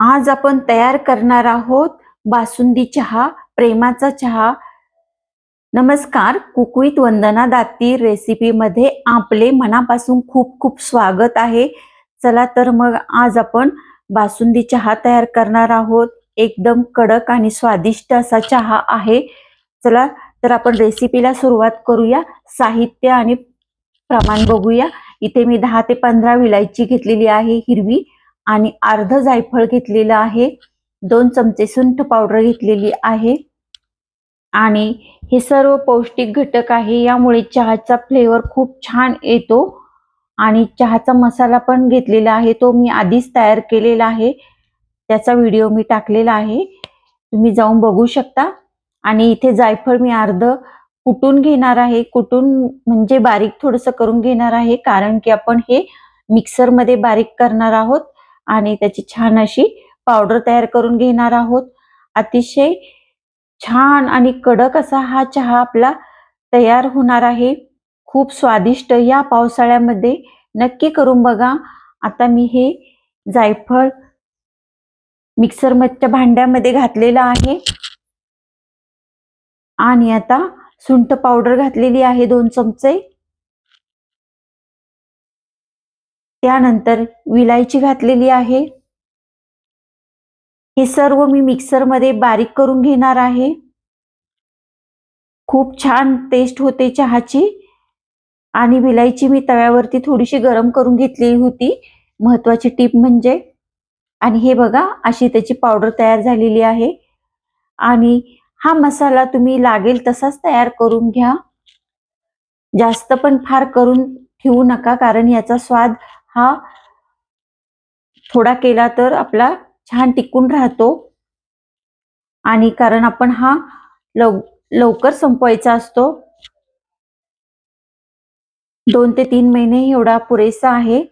आज आपण तयार करणार आहोत बासुंदी चहा प्रेमाचा चहा. नमस्कार कुकवीत वंदना दाती रेसिपीमध्ये आपले मनापासून खूप खूप स्वागत आहे. चला तर मग आज आपण बासुंदी चहा तयार करणार आहोत. एकदम कडक आणि स्वादिष्ट असा चहा आहे. चला तर आपण रेसिपीला सुरुवात करूया. साहित्य आणि प्रमाण बघूया. इथे मी दहा ते पंधरा विलायची घेतलेली आहे हिरवी. आणि अर्ध जायफळ घेतलेलं आहे. दोन चमचे सुंठ पावडर घेतलेली आहे. आणि हे सर्व पौष्टिक घटक आहे. यामुळे चहाचा फ्लेवर खूप छान येतो. आणि चहाचा मसाला पण घेतलेला आहे. तो मी आधीच तयार केलेला आहे. त्याचा व्हिडिओ मी टाकलेला आहे. तुम्ही जाऊन बघू शकता. आणि इथे जायफळ मी अर्ध कुटून घेणार आहे. कुटून म्हणजे बारीक थोडंसं करून घेणार आहे. कारण की आपण हे मिक्सरमध्ये बारीक करणार आहोत. आणि त्याची छान अशी पावडर तयार करून घेणार आहोत. अतिशय छान आणि कडक असा हा चहा आपला तयार होणार आहे. खूप स्वादिष्ट या पावसाळ्यामध्ये. नक्की करून बघा. आता मी हे जायफळ मिक्सरच्या भांड्यामध्ये घातलेलं आहे. आणि आता सुंठ पावडर घातलेली आहे दोन चमचे. त्यानंतर विलायची घातलेली आहे. हे सर्व मी मिक्सरमध्ये बारीक करून घेणार आहे. खूप छान टेस्ट होते चहाची. आणि विलायची मी तव्यावरती थोडीशी गरम करून घेतलेली होती. महत्वाची टीप म्हणजे आणि हे बघा अशी त्याची पावडर तयार झालेली आहे. आणि हा मसाला तुम्ही लागेल तसाच तयार करून घ्या. जास्त पण फार करून ठेवू नका कारण याचा स्वाद हा थोडा केला तर आपला छान टिकून राहतो. आणि कारण आपण हा लव लवकर संपवायचा असतो. दोन ते तीन महिने एवढा पुरेसा आहे.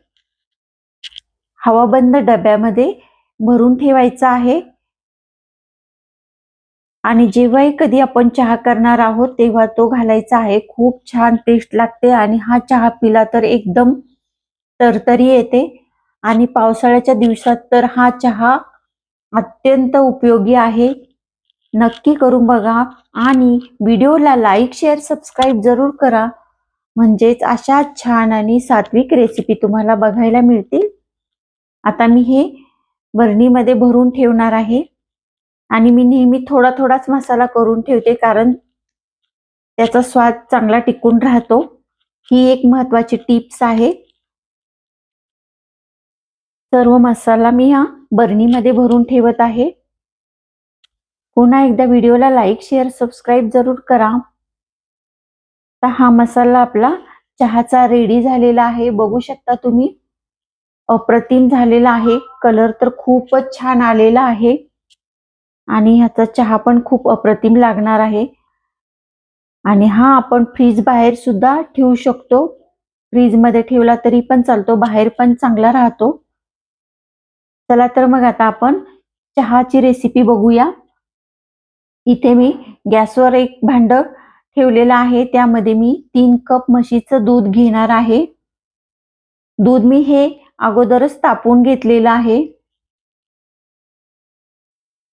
हवाबंद डब्यामध्ये भरून ठेवायचा आहे. आणि जेव्हाही कधी आपण चहा करणार आहोत तेव्हा तो घालायचा आहे. खूप छान टेस्ट लागते आणि हा चहा पिला तर एकदम तरतरी येते. आणि पावसाळ्याच्या दिवसात तर हा चहा अत्यंत उपयोगी आहे. नक्की करून बघा आणि व्हिडिओला लाईक शेअर सबस्क्राईब जरूर करा. म्हणजेच अशा छान आणि सात्विक रेसिपी तुम्हाला बघायला मिळतील. आता मी हे बरणीमध्ये भरून ठेवणार आहे. आणि मी नेहमी थोडा थोडाच मसाला करून ठेवते कारण त्याचा स्वाद चांगला टिकून राहतो. ही एक महत्त्वाची टिप्स आहे. सर्व मसाला मी हा बरणीमध्ये भरून ठेवत आहे. पुन्हा एकदा व्हिडिओला लाईक शेअर सबस्क्राईब जरूर करा. तर हा मसाला आपला चहाचा रेडी झालेला आहे. बघू शकता तुम्ही अप्रतिम झालेला आहे. कलर तर खूपच छान आलेला आहे. आणि ह्याचा चहा पण खूप अप्रतिम लागणार आहे. आणि हा आपण फ्रीज बाहेर सुद्धा ठेवू शकतो. फ्रीजमध्ये ठेवला तरी पण चालतो बाहेर पण चांगला राहतो. चला तर मग आता आपण चहाची रेसिपी बघूया. इथे मी गॅसवर एक भांड ठेवलेलं आहे. त्यामध्ये मी तीन कप म्हशीचं दूध घेणार आहे. दूध मी हे अगोदरच तापून घेतलेलं आहे.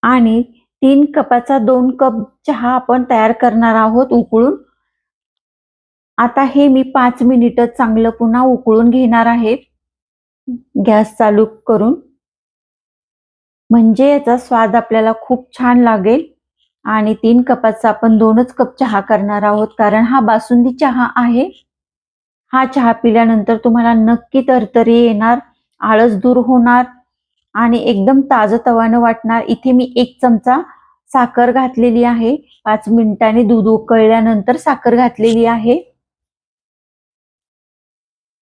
आणि तीन कपाचा दोन कप चहा आपण तयार करणार आहोत उकळून. आता हे मी पाच मिनिट चांगलं पुन्हा उकळून घेणार आहे. गॅस चालू करून. म्हणजे याचा स्वाद आपल्याला खूप छान लागेल. आणि तीन कपाचा आपण दोनच कप चहा करणार आहोत कारण हा बासुंदी चहा आहे. हा चहा पिल्यानंतर तुम्हाला नक्की तरतरी येणार आळस दूर होणार आणि एकदम ताजं तवानं वाटणार. इथे मी एक चमचा साखर घातलेली आहे. पाच मिनिटांनी दूध उकळल्यानंतर साखर घातलेली आहे.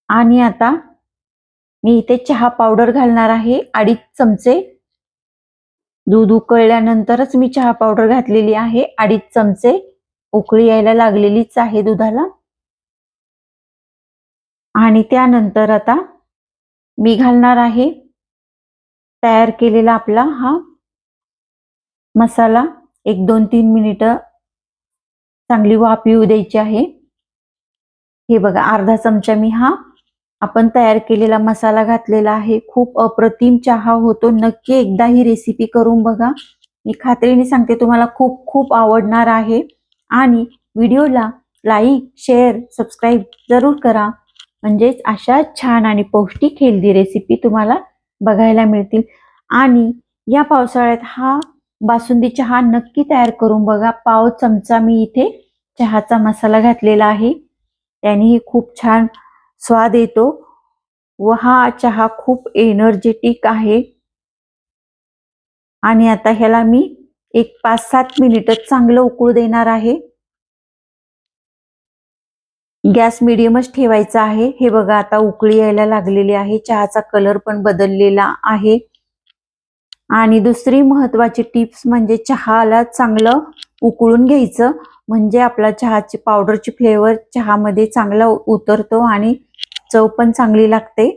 आणि आता मी इथे चहा पावडर घालणार आहे अडीच चमचे. दूध उकळल्यानंतरच मी चहा पावडर घातलेली आहे. अडीच चमचे उकळी यायला लागलेलीच आहे दुधाला. आणि त्यानंतर आता मी घालणार आहे तयार केलेला आपला हा मसाला. एक दोन तीन मिनिटं चांगली वाफ येऊ द्यायची आहे. हे बघा अर्धा चमचा मी हा आपण तयार केलेला मसाला घातलेला आहे. खूप अप्रतिम चहा होतो. नक्की एकदा ही रेसिपी करून बघा. मी खात्रीने सांगते तुम्हाला खूप खूप आवडणार आहे. आणि व्हिडिओला लाईक शेअर सबस्क्राईब जरूर करा. म्हणजेच अशा छान आणि पौष्टिक हेल्दी रेसिपी तुम्हाला बघायला मिळतील. आणि या पावसाळ्यात हा बासुंदी चहा नक्की तयार करून बघा. पाव चमचा मी इथे चहाचा मसाला घातलेला आहे. त्यानेही खूप छान स्वाद येतो. व हा चहा खूप एनर्जेटिक आहे. आणि आता ह्याला मी एक पाच सात मिनिटच चांगलं उकळू देणार आहे. गॅस मिडियमच ठेवायचा आहे. हे बघा आता उकळी यायला लागलेली आहे. चहाचा कलर पण बदललेला आहे. आणि दुसरी महत्वाची टिप्स म्हणजे चहाला चांगलं उकळून घ्यायचं. म्हणजे आपला चहाची पावडरची फ्लेवर चहामध्ये चांगला उतरतो आणि चव पण चांगली लागते.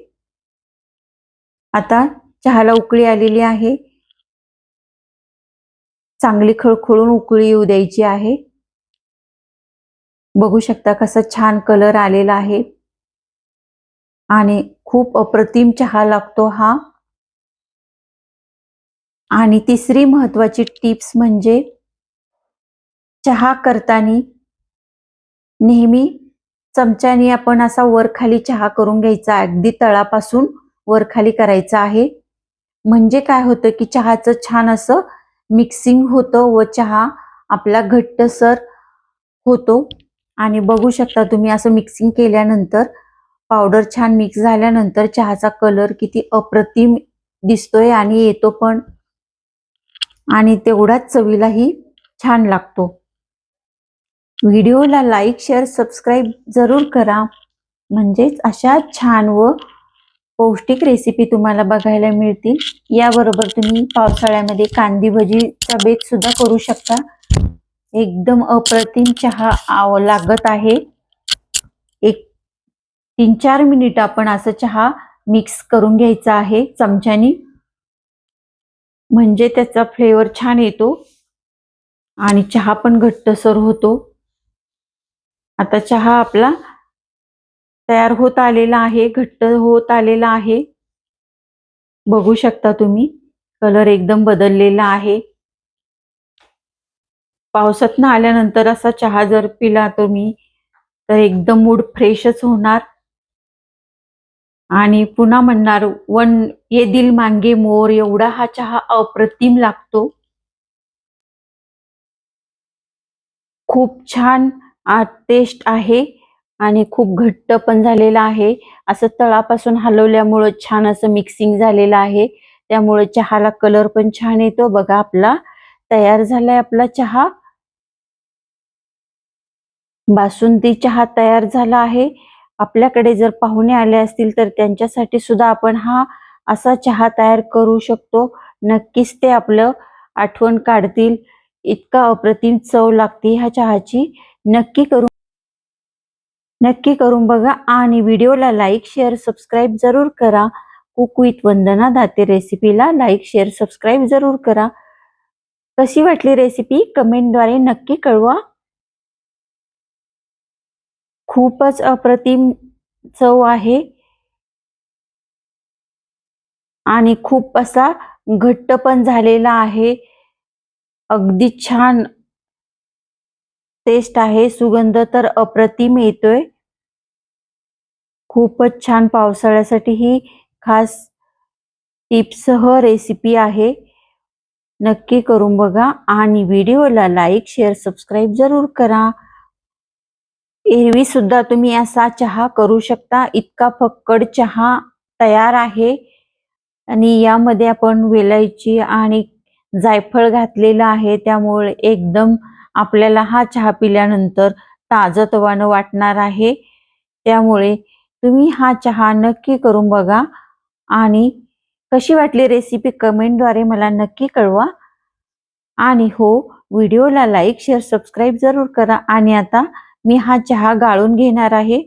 आता चहाला उकळी आलेली आहे. चांगली खळखळून उकळी येऊ द्यायची आहे. बघू शकता कसा छान कलर आलेला आहे. आणि खूप अप्रतिम चहा लागतो हा. आणि तिसरी महत्वाची टिप्स म्हणजे चहा करताना नेहमी चमच्याने आपण असा वर खाली चहा करून घ्यायचा. अगदी तळापासून वर खाली करायचा आहे. म्हणजे काय होतं की चहाचं छान असं मिक्सिंग होतं व चहा आपला घट्टसर होतो. आणि बघू शकता तुम्ही असं मिक्सिंग केल्यानंतर पावडर छान मिक्स झाल्यानंतर चहाचा कलर किती अप्रतिम दिसतोय आणि येतो पण. आणि तेवढाच चवीलाही छान लागतो. व्हिडिओला लाईक शेअर सबस्क्राईब जरूर करा. म्हणजेच अशा छान व पौष्टिक रेसिपी तुम्हाला बघायला मिळतील. याबरोबर तुम्ही पावसाळ्यामध्ये कांदी भजीचा बेत सुद्धा करू शकता. एकदम अप्रतिम चहा आव लागत आहे. एक तीन चार मिनिट आपण असं चहा मिक्स करून घ्यायचा आहे चमच्यानी. म्हणजे त्याचा फ्लेवर छान येतो. आणि चहा पण घट्टसर होतो. आता चहा आपला तयार होत आलेला आहे घट्ट होत आलेला आहे. बघू शकता तुम्ही कलर एकदम बदललेला आहे. पावसातनं आल्यानंतर असा चहा जर पिला तुम्ही तर एकदम मूड फ्रेशच होणार. आणि पुन्हा म्हणणार वन ये दिल मांगे मोर एवढा हा चहा अप्रतिम लागतो. खूप छान टेस्ट आहे आणि खूप घट्ट पण झालेला आहे. असं तळापासून हलवल्यामुळं छान असं मिक्सिंग झालेलं आहे. त्यामुळे चहाला कलर पण छान येतो. बघा आपला तयार झालाय आपला चहा. बासुंदी चहा तयार झाला आहे. आपल्याकडे जर पाहुणे आले असतील तर त्यांच्यासाठी सुद्धा आपण हा असा चहा तयार करू शकतो. नक्कीच ते आपलं आठवण काढतील. इतका अप्रतिम चव लागते ह्या चहाची. नक्की करून नक्की करून बघा आणि व्हिडिओला लाईक शेअर सबस्क्राईब जरूर करा. कुक विथ वंदना दाते रेसिपीला लाईक शेअर सबस्क्राईब जरूर करा. कशी वाटली रेसिपी कमेंटद्वारे नक्की कळवा. खूपच अप्रतिम चव आहे. आणि खूप असा घट्ट पण झालेला आहे. अगदी छान टेस्ट आहे सुगंध तर अप्रतिम येतोय. खूपच छान पावसाळ्यासाठी ही खास टिप्ससह रेसिपी आहे. नक्की करून बघा आणि व्हिडिओला लाईक शेअर सबस्क्राईब जरूर करा. एरवी सुद्धा तुम्ही असा चहा करू शकता इतका फक्कड चहा तयार आहे. आणि यामध्ये आपण वेलायची आणि जायफळ घातलेलं आहे त्यामुळे एकदम आपल्याला हा चहा पिल्यानंतर ताजतवानं वाटणार आहे. त्यामुळे तुम्ही हा चहा नक्की करून बघा आणि कशी वाटली रेसिपी कमेंटद्वारे मला नक्की कळवा. आणि हो व्हिडिओला लाईक शेअर सबस्क्राईब जरूर करा. आणि आता मी हा चहा गाळून घेणार आहे.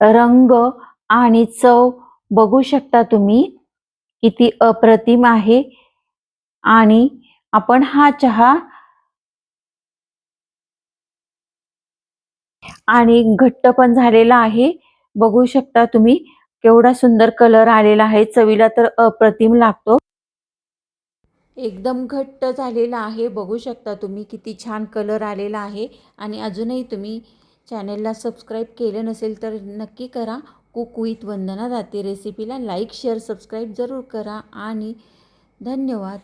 रंग आणि चव बघू शकता तुम्ही किती अप्रतिम आहे. आणि आपण हा चहा आणि घट्ट पण झालेला आहे. बघू शकता तुम्ही केवढा सुंदर कलर आलेला आहे. चवीला तर अप्रतिम लागतो. एकदम घट्ट झालेला आहे. बघू शकता तुम्ही किती छान कलर आलेला आहे. आणि अजूनही तुम्ही चॅनेलला सबस्क्राईब केलं नसेल तर नक्की करा. कुक विथ वंदना जाते रेसिपीला लाईक शेअर सबस्क्राईब जरूर करा. आणि धन्यवाद.